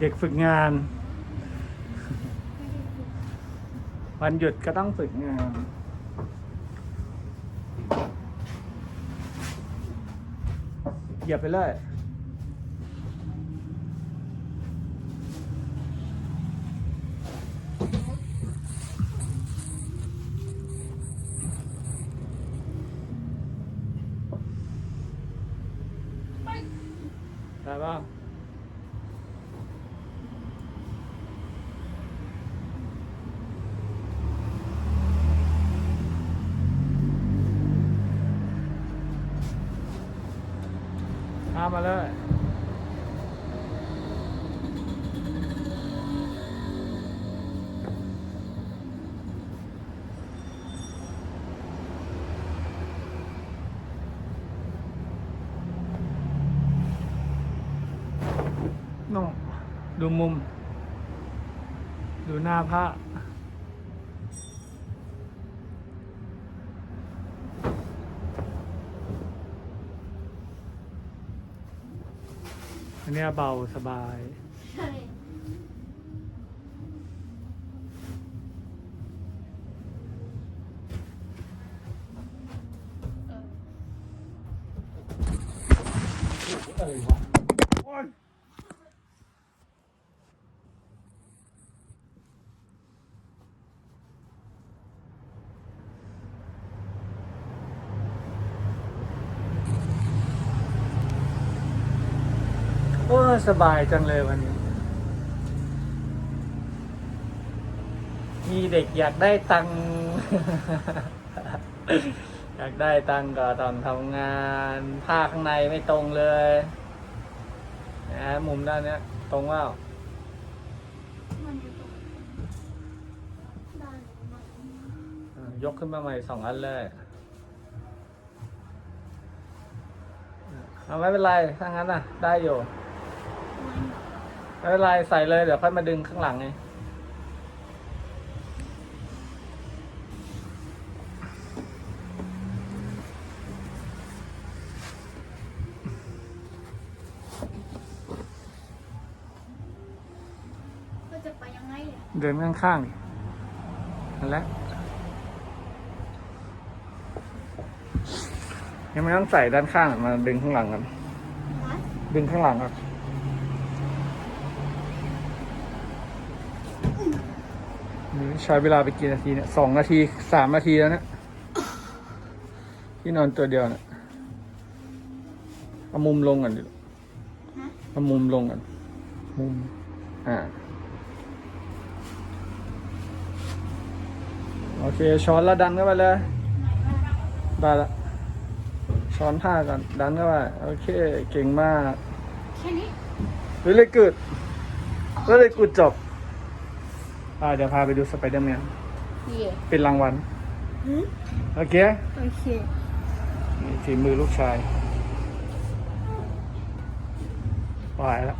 เด็กฝึกงาน วันหยุดก็ต้องฝึกงาน เหยียบไปเลยได้ ข้ามมาเลยน้องดูมุม ดูหน้าพระ อันเนี้ยเบาสบาย ใช่อะไรวะโอ้ยโอ้ยสบายจังเลยวันนี้ มีเด็กอยากได้ตังค์อยากได้ตังค์ก็ต้องทำงานผ้าข้างในไม่ตรงเลยนะมุมด้านเนี้ย ตรงว่ามันอยู่ตรงด้านมันยกขึ้นมาใหม่สองอันเลยเอาไม่เป็นไรถ้างั้นน่ะ ได้อยู่ ไม่เป็นไรใส่เลยเดี๋ยวค่อยมาดึงข้างหลังไงก็จะไปยังไงอะเดินข้างๆดินั่นแหละยังไม่ต้องใส่ด้านข้างมาดึงข้างหลังกันฮะดึงข้างหลังครับ ใช้เวลาไปกี่นาทีเนี่ยสองนาทีสามนาทีแล้วเนะที่นอนตัวเดียวเนี่ยเอามุมลงก่อนดิฮะเอามุมลงก่อนมุม อ่า โอเค ช้อนแล้วดันเข้าไปเลย ได้ละ ช้อนผ้าก่อน ดันเข้าไป โอเค เก่งมาก แค่นี้ really good really good job อ่าเดี๋ยวพาไปดูสไปเดอร์แมนเย่เป็นรางวัลโอเคโอเคนี่ฝีมือลูกชายปล่อยแล้ว